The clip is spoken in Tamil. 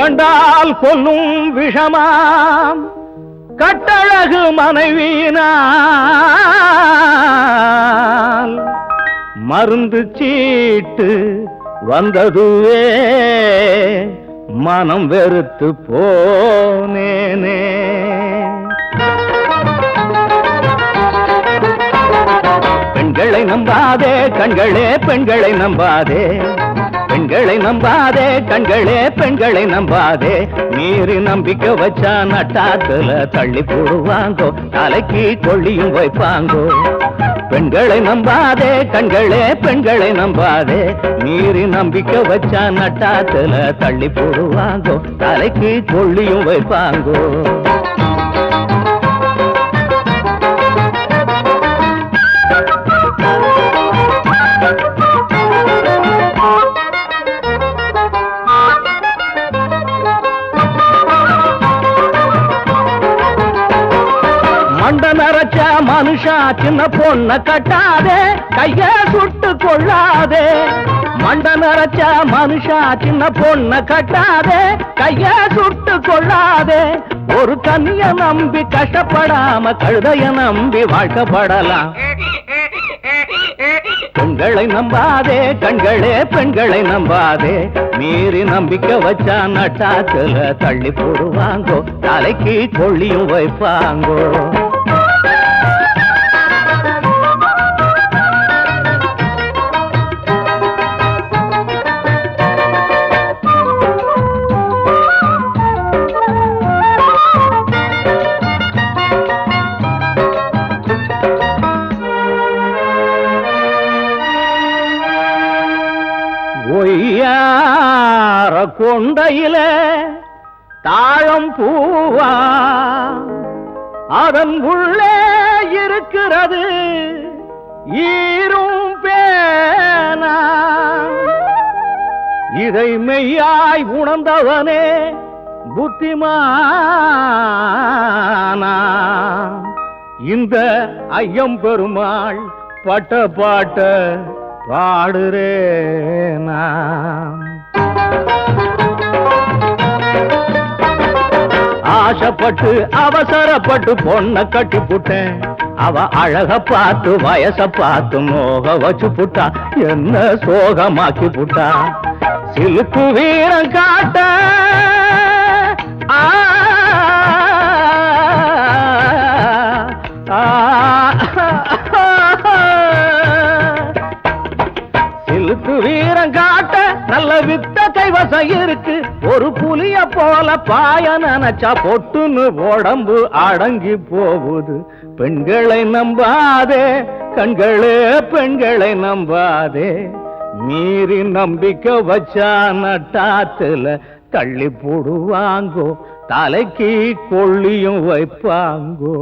கண்டால் கொல்லும் விஷமாம். கட்டழகு மனைவியினால். மருந்து சீட்டு வந்ததுவே. மனம் வெறுத்து போனேனே. பெண்களை நம்பாதே கண்களே பெண்களை நம்பாதே. பெண்களை நம்பாதே கண்களே பெண்களை நம்பாதே. மீறி நம்பிக்கை வச்சா நட்டாத்துல தள்ளி போடுவாங்கோ தலைக்கு கொள்ளியும் வைப்பாங்கோ. பெண்களை நம்பாதே கண்களே பெண்களை நம்பாதே. மீறி நம்பிக்கை வச்சா நட்டாத்துல தள்ளி போடுவாங்கோ தலைக்கு கொள்ளியும் வைப்பாங்கோ. மனுஷா சின்ன பொண்ண கட்டாதே கைய சுட்டு கொள்ளாதே. மண்ட நரைச்ச மனுஷா சின்ன பொண்ண கட்டாதே கைய சுட்டு கொள்ளாதே. ஒரு கண்ணிய நம்பி கஷ்டப்படாம கழுதைய நம்பி வாழ்க்கப்படலாம் பெண்களை நம்பாதே கண்களே பெண்களை நம்பாதே. மீறி நம்பிக்கை வச்சா நட்டாத்துல தள்ளி போடுவாங்கோ தலைக்கு கொள்ளியும் வைப்பாங்கோ. ஒய்யார கொண்டையில தாழம் பூவா. அதன் உள்ளே இருக்கிறது ஈரும் பேனா. இதை மெய்யாய் உணர்ந்தவனே புத்திமானா. இந்த ஐயம் பெருமாள் பட்ட பாட்ட பாடுறேனா. ஆசைப்பட்டு அவசரப்பட்டு பொண்ண கட்டி புட்டேன் அவ அழக பார்த்து வயச பார்த்து மோக வச்சு புட்டா என்ன சோகமாக்கி புட்டா சிலுக்கு வீரம் காட்ட ஆ, சிலுக்கு வீரம் காட்ட நல்ல வித்த கைவசம் இருக்கு ஒரு புலிய போல பாய நினைச்சா பொட்டுன்னு உடம்பு அடங்கி போகுது. பெண்களை நம்பாதே கண்களே பெண்களை நம்பாதே. மீறி நம்பிக்கை வச்சா நட்டாத்துல தள்ளி போடுவாங்கோ தலைக்கு கொள்ளியும் வைப்பாங்கோ.